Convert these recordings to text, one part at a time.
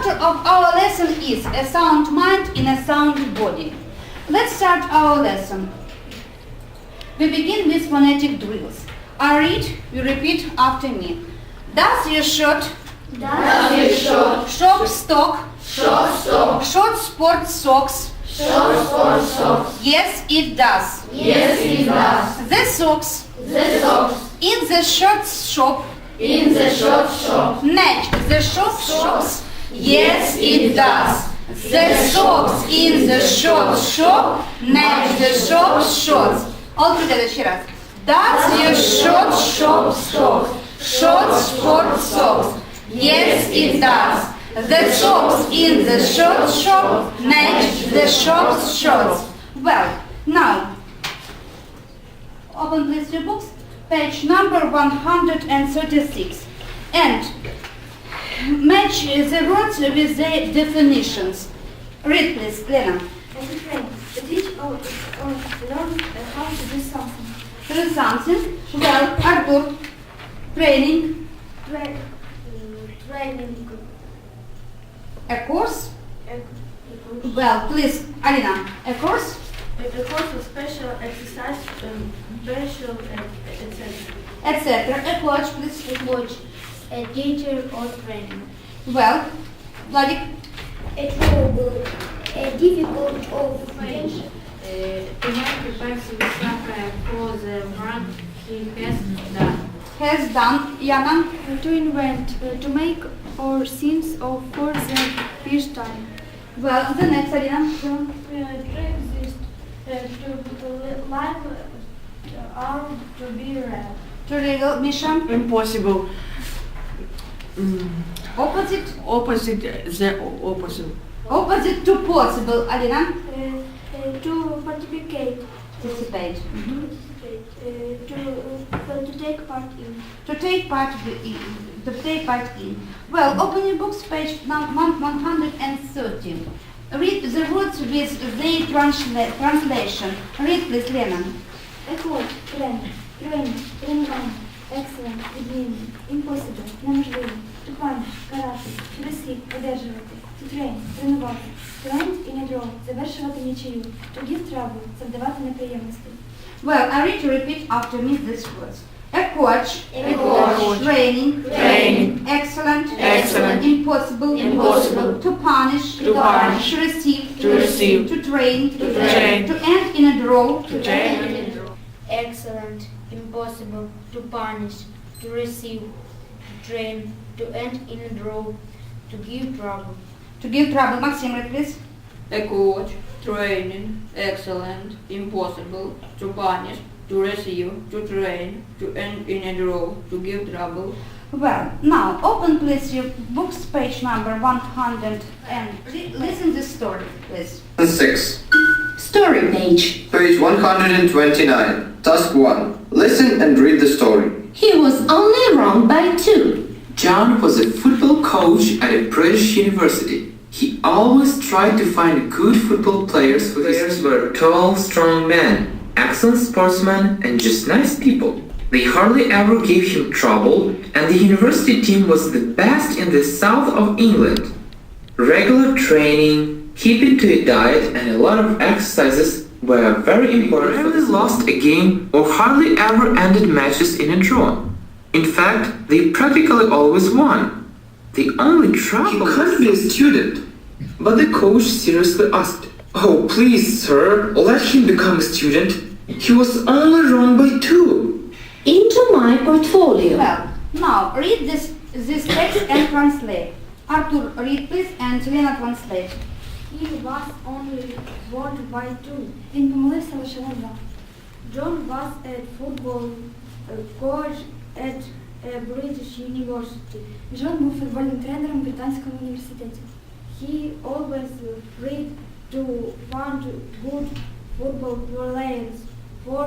motto of our lesson is a sound mind in a sound body. Let's start our lesson. We begin with phonetic drills. I read, you repeat after me. Does your shirt Does your short, shop stock short stock, short sport socks? short sport socks? Yes, it does. Yes, it does. The socks The socks in the shirt shop in the short shop? match the shop shops. Yes, it does. The socks in the short shop match the shop shorts. All together, ще раз. Does your short shop Socks. short sport socks? Yes, it does. The socks in the short shop match the shop shorts. Well, now, open please your books, page number 136. And match the words with the definitions. Read please, Lena. As a friend, teach or, or learn uh, how to do something. Read something. Well, Arthur, training, Tra- uh, training. a course. A, Well, please, Alina, a course. a course of special exercise, um, special, uh, etc. etc. A coach, please. A coach, a teacher or training. Well, Vladik, A trouble, a difficult or French. Uh, to make a person suffer for the work he has done. has done, Yana. to invent, uh, to make or scenes of for the first uh, time. Well, the next, Alina. Uh, to exist, to life, or to be real. To regal, Misha. Impossible. Mm, Opposite, opposite, the o- opposite. opposite to possible, Alina. to participate. Participate. Uh, to, uh, to take part in. To take part in. To take part in. Well, open your books, page num- one- 130. Read the words with the transla- translation. Read, please, Lena. A coach, тренер, тренер, тренирование, excellent, відмінний, impossible, неможливо, to punish, карати, to receive, одержувати, to train, тренувати, to end in a draw, завершувати нічию, to give trouble, завдавати неприємностей. Well, I read to repeat after me these words. A coach, A coach. training, Training. excellent, Excellent. impossible, Impossible. to punish, To punish. to receive, To receive. to train, To train. to end in a draw, To train. Excellent, impossible, to punish, to receive, to train, to end in a draw, to give trouble. to give trouble. Maxim, read please. A coach, training, excellent, impossible, to punish, to receive, to train, to end in a draw, to give trouble. Well, now open please your books, page number 100, and li- listen this story, please. 6. Story page. Page 129. Task 1. Listen and read the story. He was only wrong by two. John was a football coach at a British university. He always tried to find good football players for his players were tall, strong men, excellent sportsmen, and just nice people. They hardly ever gave him trouble, and the university team was the best in the south of England. Regular training, keeping to a diet, and a lot of exercises were very important. They rarely lost a game or hardly ever ended matches in a draw. In fact, they practically always won. The only trouble He can't be a student. but the coach seriously asked, Oh, please, sir, let him become a student. He was only wrong by two. Into my portfolio. Well, now read this this text and translate. Arthur, read please, and Lena translate. He was only won by two. Він помилився лише на два. John was a football uh, coach at a British university. Джон був футбольним тренером в британському університеті. He always read to find good football players for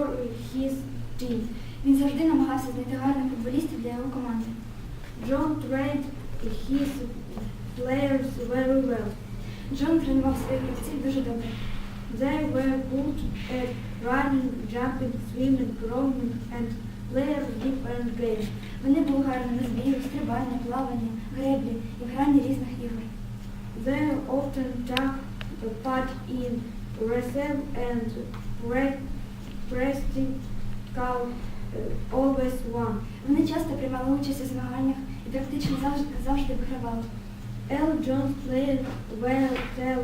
his team. Він завжди намагався знайти гарних футболістів для його команди. John trained his players very well. Джон тренував своїх гравців дуже добре. They were good at running, jumping, swimming, rowing and playing different games. Вони були гарні на збігу, стрибання, плавання, греблі і в грані різних ігор. They often took part in reserve and practical uh, always won. Вони часто приймали участь у змаганнях і практично завжди, завжди вигравали. L. Jones played well, tell,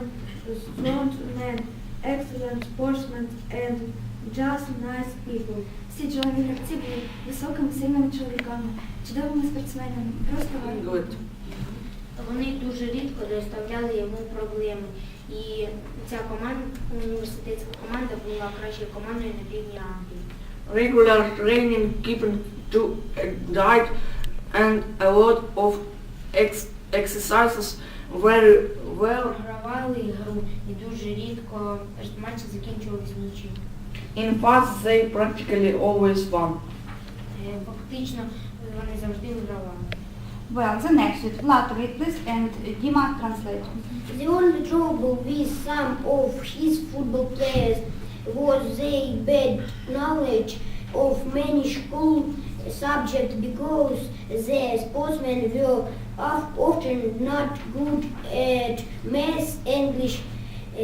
strong man, excellent sportsman, and just nice people. Всі джолові гравці були високими, сильними чоловіками, чудовими спортсменами, просто гарні. Good. Вони дуже рідко доставляли йому проблеми. І ця команда, університетська команда була кращою командою на півдні Англії. Regular training given to a diet and a lot of ex- exercises very well. Програвали гру і дуже рідко матчі закінчувалися нічим. In fast they practically always won. Е, Фактично вони завжди вигравали. Well, the next is Vlad read this and Dima translate. The only trouble with some of his football players was their bad knowledge of many school subjects because the sportsmen were of- often not good at math, English,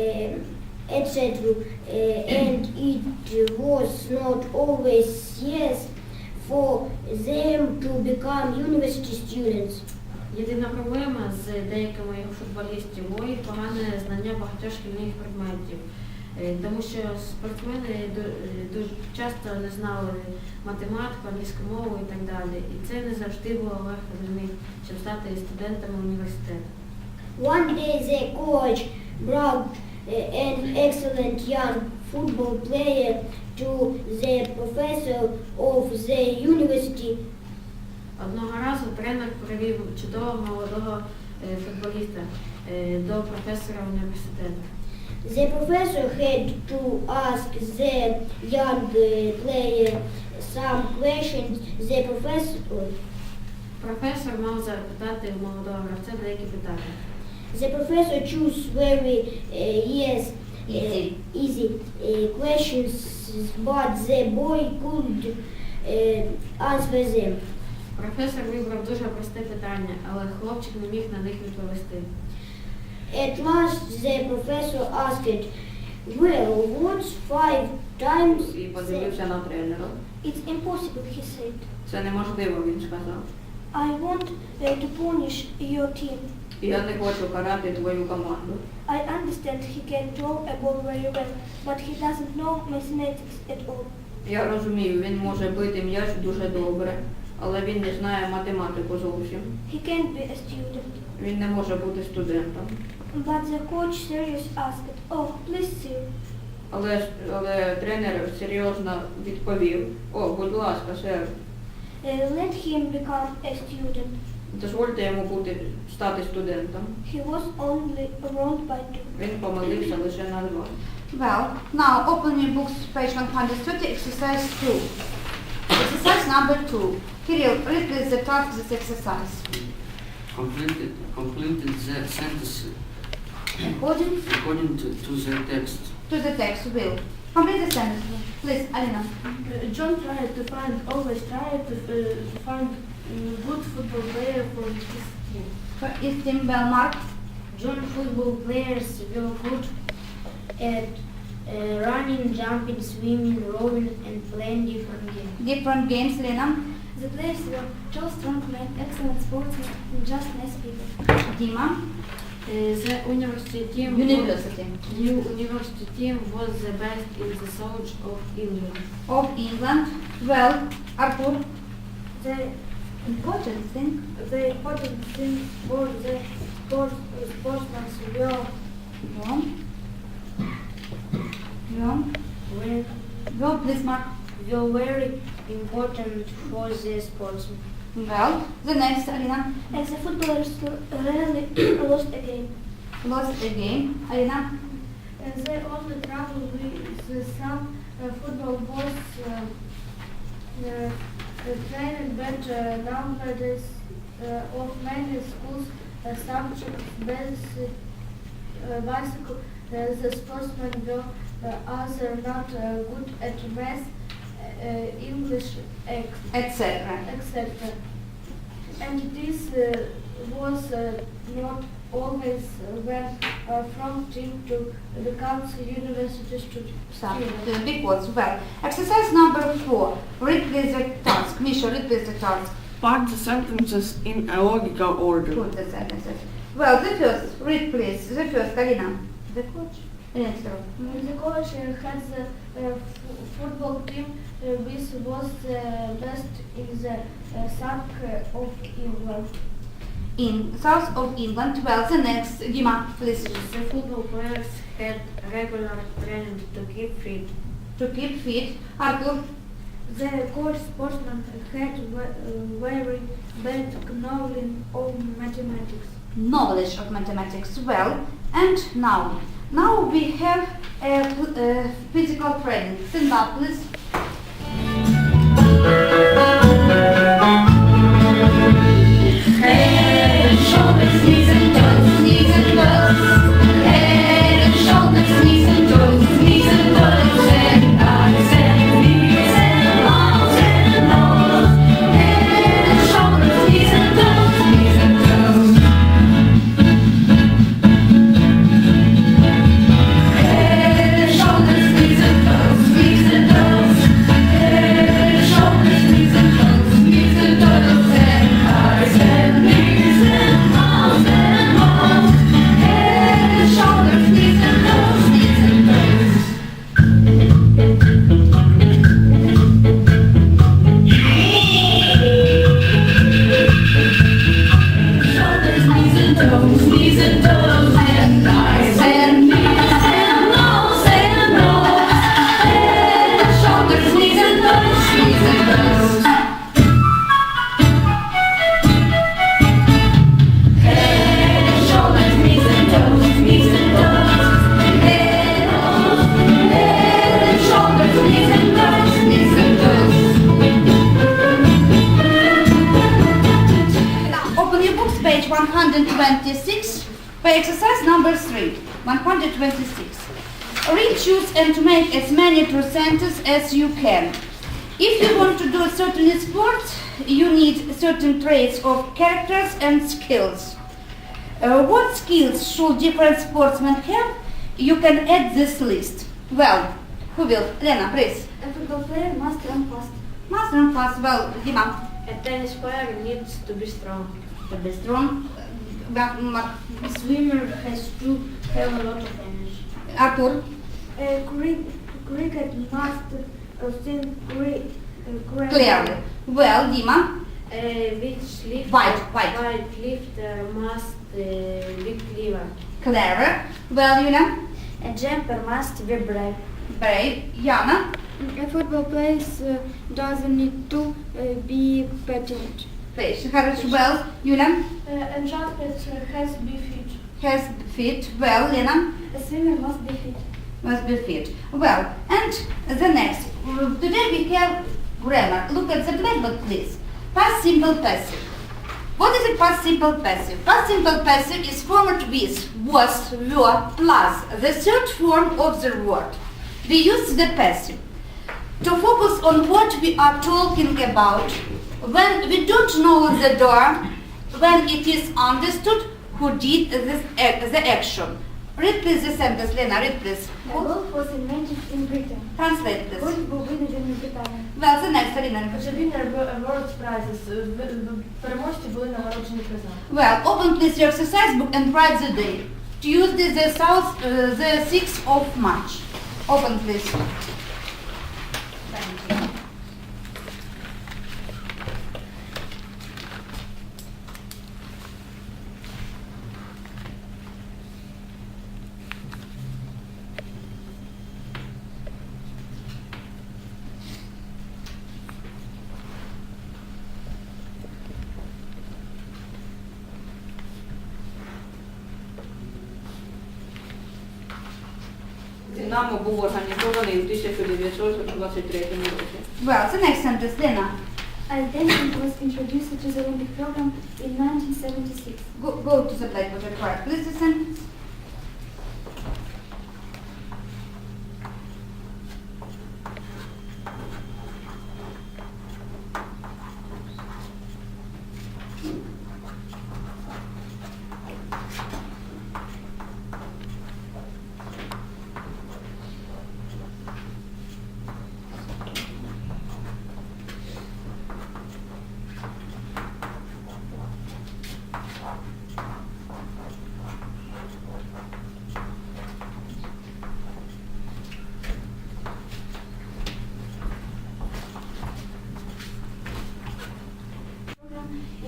um, etc. Uh, and it was not always yes for them to become university students. Єдина проблема з деякими футболістів мої погане знання багатьох шкільних предметів. Е, Тому що спортсмени дуже часто не знали математику, англійську мову і так далі. І це не завжди було легко для них, щоб стати студентами університету. One day the coach brought an excellent young football player to the professor of the university. Одного разу тренер привів чудового молодого е, футболіста е, до професора університету. The professor had to ask the young uh, player some questions. The professor, Професор мав запитати молодого гравця деякі питання. the professor chose very uh, yes, uh, Easy. easy uh, questions, but the boy could uh, answer them. Професор вибрав дуже просте питання, але хлопчик не міг на них відповісти. At last, the professor asked, "Well, what's five times?" І подивився на тренера. It's impossible, he said. Це неможливо, він сказав. I want uh, to punish your team. Я не хочу карати твою команду. I understand he can throw a ball very well, but he doesn't know mathematics at all. Я розумію, він може бити м'яч дуже добре, але він не знає математику зовсім. He can't be a student. Він не може бути студентом. But the coach seriously asked, oh, please sir, Але, ж- але тренер серйозно відповів, о, будь ласка, сер, uh, let him become a student. дозвольте йому бути, стати студентом. He was only wronged by two. Він помилився лише на два. Well, now open your books, page 130, exercise 2. Exercise number 2. Kirill, read please the task of this exercise. completed, completed the sentence According according to, to the text. to the text, Will. Complete the sentence, please, Alina. John tried to find, always tried to uh, find good football player for his team. For is team well marked? John football players were good at uh, running, jumping, swimming, rowing, and playing different games. Different games, Lena. The players were tall, strong men, excellent sportsmen, and just nice people. Dima. Uh, The university team University New university team was the best in the south of England. of England. Well, Arthur. The, Important thing. the important thing for the sport, sportsmen were Wrong. Wrong. Were, Go, please, Mark. were very important for the sportsmen. Well, the next, Alina. And the footballers rarely lost a game. Lost a game. Alina. And the only trouble with some uh, football was uh, uh, training but uh, nowadays uh, of many schools uh, subjects basic, uh, bicycle uh, the sportsmen were uh, not uh, good at math, uh, English, Etc. etc. And this uh, was uh, not always uh, when uh, from team to becomes university student. Some, uh, because, well, exercise number four. Read please the task. Misha, read please the task. Part the sentences in a logical order. Put the sentences. Well, the first, read please. The first, Alina. The coach. Yes, start. The coach uh, has a uh, f- football team uh, which was the best in the uh, south uh, of England. In south of England. Well, the next, Dima, please. The football players had regular training to keep fit. To keep fit. Arthur. The coach sportsman had uh, very bad knowledge of mathematics. knowledge of mathematics well. And now, now we have a, uh physical training. Stand up, please. As you can. If you want to do a certain sport, you need certain traits of characters and skills. Uh, what skills should different sportsmen have? You can add this list. Well, who will? Lena, please. A football player must run fast. Must run fast. Well, Dima. A tennis player needs to be strong. To be strong. Uh, Ma- A swimmer has to have a lot of energy. Arthur. A cri- cricket must uh, think cre- uh, Clearly. Well, Dima. Uh, which lift, White, white. white lifter must uh, be clever. Clever. Well, Yuna. A jumper must be brave. Brave. Yana. A football player uh, doesn't need to uh, be patient. Please. Хорошо. Well, Yuna. a champion has to be fit. Has fit. Well, Lena. A swimmer must be fit. Must be fit. Well, and the next. Today we have grammar. Look at the blackboard, please. Past simple passive. What is a past simple passive? Past simple passive is formed with was, were, plus the third form of the word. We use the passive to focus on what we are talking about. When we don't know the door, when it is understood who did this, the action. Read please the sentence, Lena, read please. The golf was invented in Britain. Translate please. Golf був винайдений в Британії. Well, the next, Alina. The winner world prizes. Переможці були нагороджені призами. Well, open please your exercise book and write the date. Tuesday, the south, uh, the 6th of March. Open please. Динамо був організований у 1923 році. Well, the next sentence, Lena. Ice dancing was introduced to the Olympic program in 1976. Go, go to the blackboard and write please the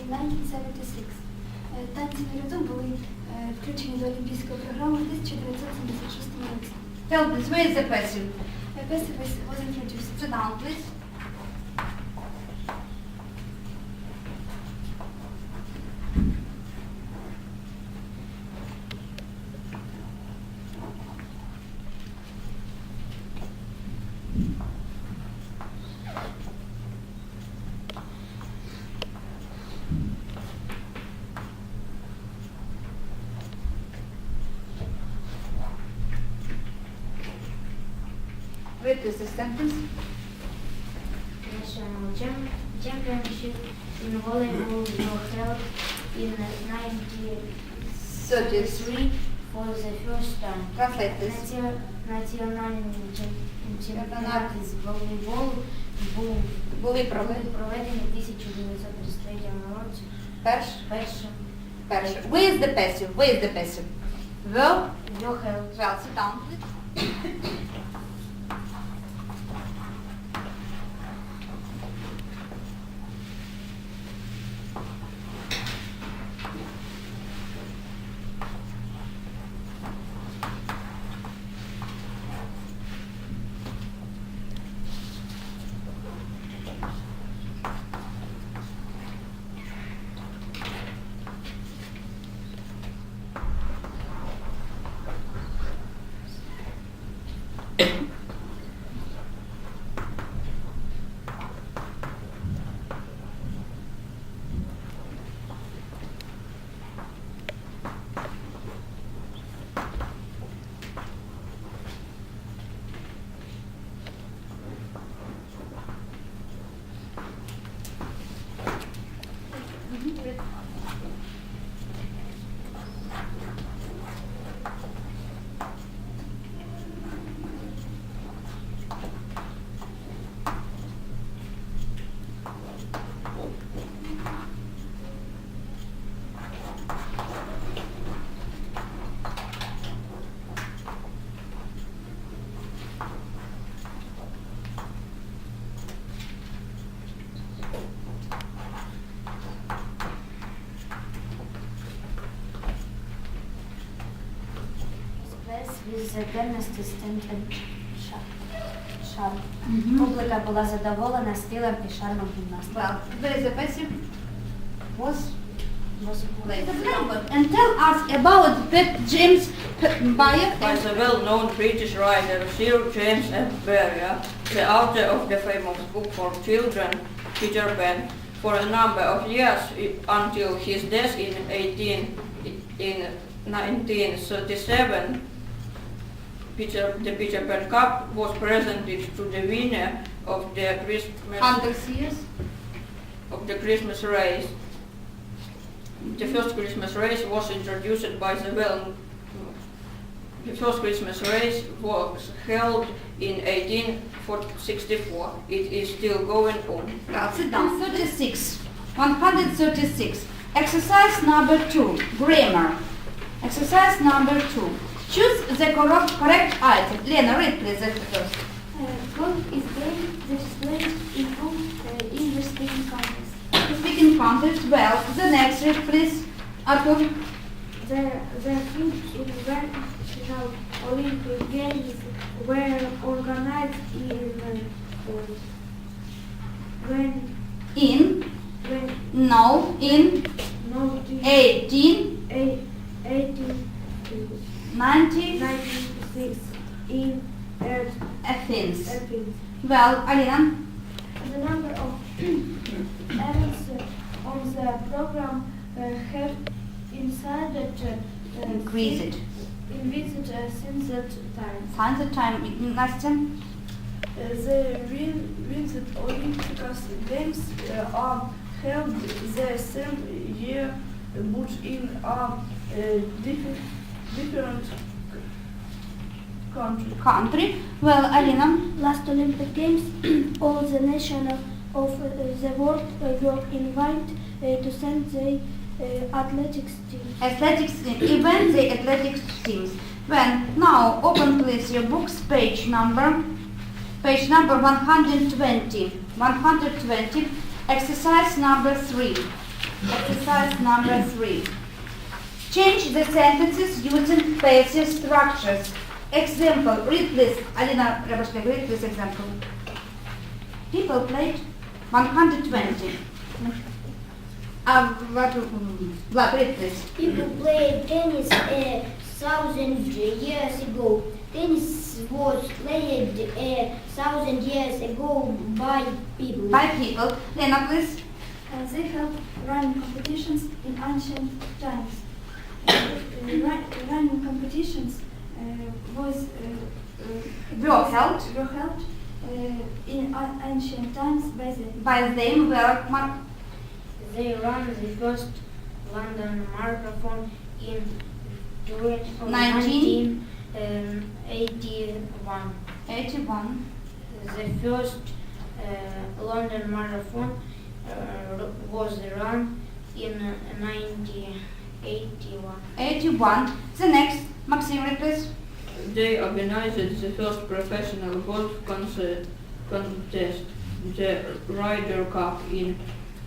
1976. Е, Танці на ряду були е, включені до Олімпійської програми в 1976 році. Tell please, where is the passive? The was was introduced. Sit down, please. чемпіонат з волейболу були проведені в 1933 році. Перше. першим. Першим. Ви з депесів, ви з депесів. Well, your health. Well. Press with the dynasty stand and шар. Публіка була задоволена стилем і шармом гімнастики. Well, where is the passive? Was Was played. And tell us about Pet James P- Bayer. By the well-known British writer Sir James F. Barrie, the author of the famous book for children, Peter Pan, for a number of years i- until his death in 18 in 1937. Peter, the Peter Pan Cup was presented to the winner of the Christmas of the Christmas race. The first Christmas race was introduced by the well. The first Christmas race was held in 1864. It is still going on. Well, sit down. 36. 136. Exercise number two. Grammar. Exercise number two. Choose the correct, correct item. Lena, read please the first. Uh, Golf is game that is played in all uh, English-speaking countries. Speaking context. Well, the next read please. Arthur. The, the international Olympic Games were organized in uh, when In. when No. In. no 18. 18 1996 in Athens. Athens. Well, Alina. The number of errors on the program uh, have incided uh, increased. Increased uh, since that time. Since that time, Nastya? Uh, the recent Olympic Games uh, are held the same year, but in a different different country. Country. Well, Alina. Last Olympic Games, all the nations of uh, the world uh, were invited uh, to send their uh, athletics team. Athletics event, the athletics teams. When now open please your books page number page number 120 120 exercise number 3 Exercise number three. Change the sentences using passive structures. Example, read please. Alina Rebashka, read please example. People played 120. Uh, what, Vlad, read please. People played tennis a thousand years ago. Tennis was played a thousand years ago by people. By people. Lena, please. Uh, they held running competitions in ancient times we run, running competitions uh, was were held were helped in ancient times by the by them were they ran the first London Marathon in 1981. Um, 81. The first uh, London Marathon uh, was run in uh, 19. 81. 81. The next, Maximilian, please. They organized the first professional golf concert contest, the Ryder Cup, in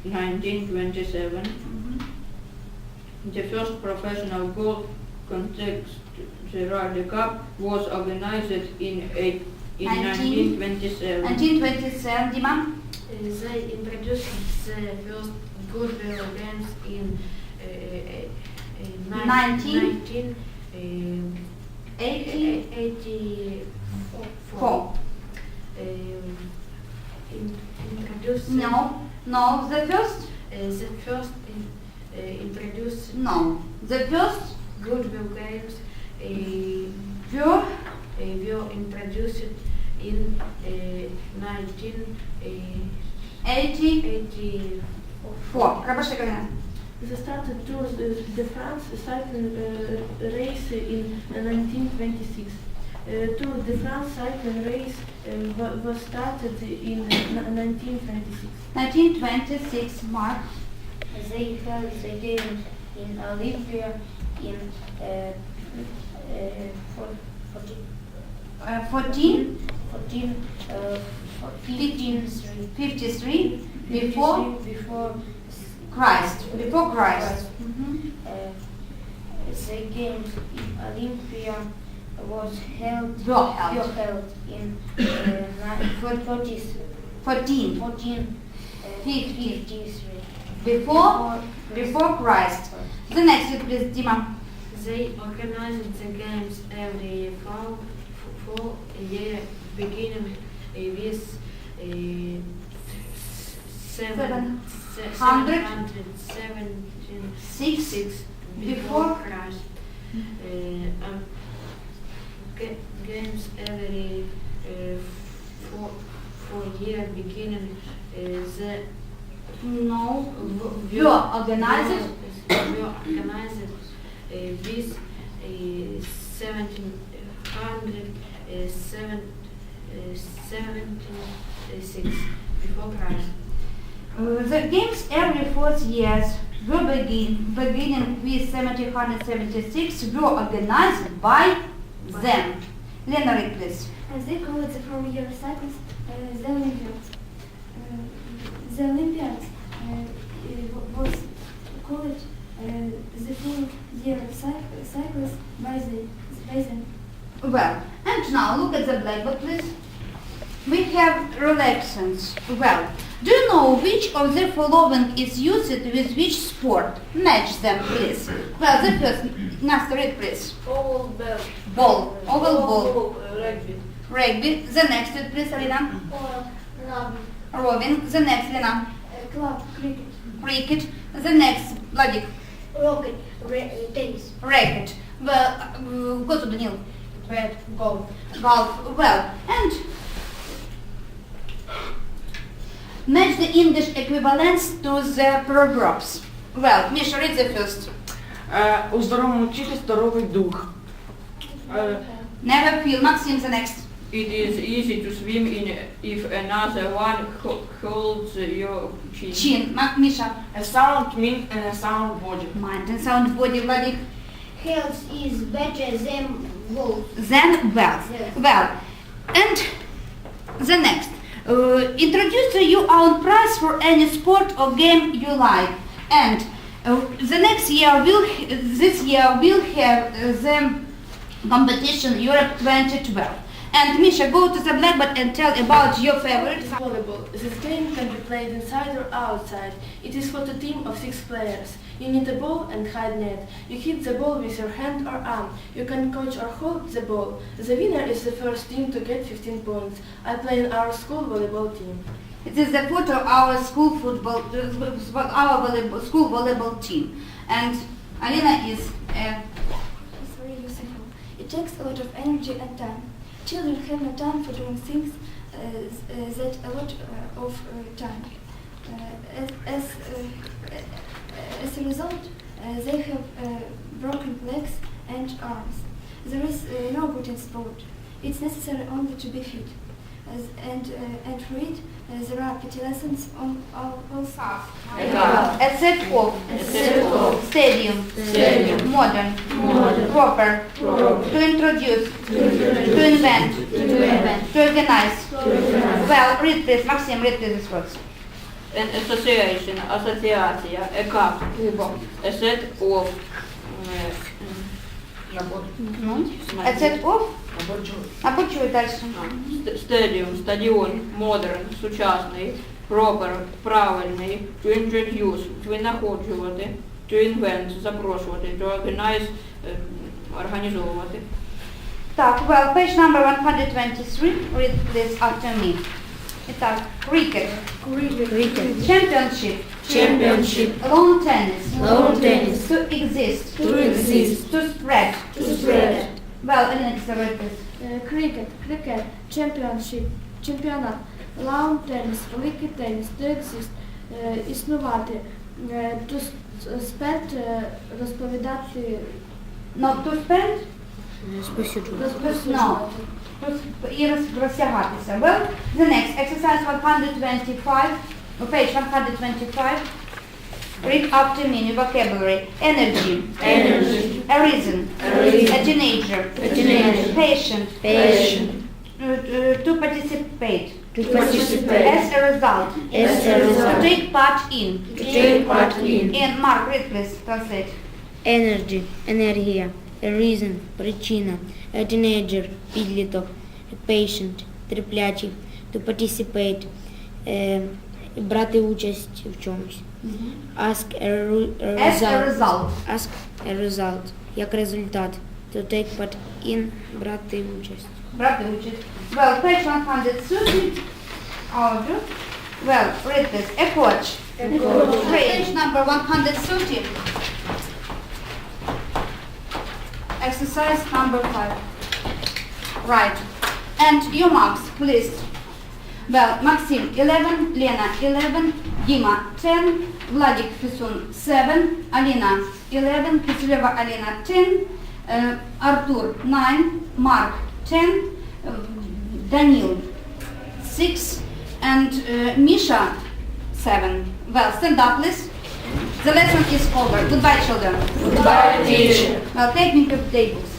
1927. Mm -hmm. The first professional golf contest, the Ryder Cup, was organized in, eight, in 19, 1927. 1927, Dima? Uh, they introduced the first golf events in uh, uh, uh, Nineteen. 19, um, 80. 84. Um, in, No. No. The first? uh, the first in, uh, introduced No. The first goodwill games uh, were uh, were introduced in uh, 19 uh, 84. 84. Rabashka, Lena. The started Tour de, de France cycling uh, race in 1926. Uh, Tour de France cycling race uh, was started in 1926. 1926. Mark. They held the games in Olympia in uh, uh, for- forty- Uh, 14. 14, uh, for- 15, 53. Before before Christ. Before Christ. Mhm. uh, the games in Olympia was held Were held. were held in uh, ni- 40, 14. 14 uh, 50. 53. Before Before Christ. The next, one, please, Dima. They organized the games every fall for a year beginning uh, with uh, seven, Seven se- hundred 776 Six. before. Christ. Uh, um, games every uh, four, four year beginning uh, the No. w- You are organized. were organized uh, with uh, 1700 uh, seven, uh, 76 before Christ. Uh, the games every four years were begin, beginning with 1776 were organized by them. Lena, read please. As they call it the four-year cycles, uh, the Olympiads. Uh, the Olympiads uh, was called uh, the four-year cy- cycles by the by them. Well, and now look at the blackboard, please. We have relations. Well, do you know which of the following is used with which sport? Match them, please. Well, the first, Nasty, read please. Oval ball. Ball, oval ball, uh, rugby. rugby. The next, read please, Alina. Or Rowing. The next, Lena. club cricket. Cricket. The next, Vladik. Rocket, tennis. Racket. Well, uh, go to Daniel. Red, golf. Golf. Well, and match the English equivalents to the proverbs. Well, Misha, read the first. Е, у здоровому тілі здоровий дух. Е, Never feel. Maxim, the next. It is easy to swim in if another one ho- holds your chin. Chin. Ma- Misha. a sound mind and a sound body. Mind and sound body, Vladik. Health is better than wealth. Then wealth. Yes. Well, and the next. Uh, introduce your own prize for any sport or game you like. And uh, the next year will this year will have uh, the competition Europe 2012. And Misha, go to the blackboard and tell about your favorite. Volleyball. This game can be played inside or outside. It is for a team of six players. You need a ball and hide net. You hit the ball with your hand or arm. You can catch or hold the ball. The winner is the first team to get 15 points. I play in our school volleyball team. It is the photo of our school football, our volleyball, school volleyball team. And Alina is uh, It's very useful. It takes a lot of energy and time. Children have no time for doing things uh, uh, that a lot uh, of uh, time. Uh, as, as, uh, as a result, uh, they have uh, broken legs and arms. There is uh, no good in sport. It's necessary only to be fit. As, and, uh, and for it, uh, there are petty lessons on all, all sides. a set of, stadium, Stadium. modern, Modern. proper, Proper. to introduce, to invent, to organize. Well, read this, Maxim, read please these words. An association, асоціація, a cup, a set of, е, Ну, a set of, або чую далі. ст- stadium, стадіон, modern, сучасний, proper, правильний, to introduce, винаходжувати, to invent, запрошувати, to organize, е, організовувати. Так, well, page number 123, read please after me. Итак, cricket, Cricket. championship, Championship. lawn tennis, Lawn tennis. to exist, To exist. to spread. To spread. Well, Alina, read please. Uh, cricket, cricket, championship, чемпіонат, lawn tennis, великий теніс, to exist, uh, існувати, uh, to uh, розповідати, No, to spend, розповсюджувати. no, to sp- і роз- розтягатися. Well, the next, exercise 125, uh, page 125. Read after me, new vocabulary. Energy. Energy. A reason. A reason. A teenager. A teenager. Patient. Patient. Uh, uh, to participate. To participate. As a result. As a result. To take part in. To take part in. And Mark, read please, translate. Energy – енергія, a reason – причина, a teenager – підліток, a patient – терплячий, to participate е, – брати участь в чомусь. Ask a, ru- a As a result. result. Ask a result – як результат. To take part in – брати участь. Брати участь. Well, page 130. Audio. Well, read this. A coach. A coach. Page number 130. Exercise number 5. Right. And your marks, please. Well, Maxim 11, Lena 11, Dima 10, Vladik Fisun 7, Alina 11, Kisileva Alina 10, uh, Artur 9, Mark 10, uh, Daniel 6, and uh, Misha 7. Well, stand up, please. The lesson is over. Goodbye, children. Goodbye, teacher. Well, take me to the tables.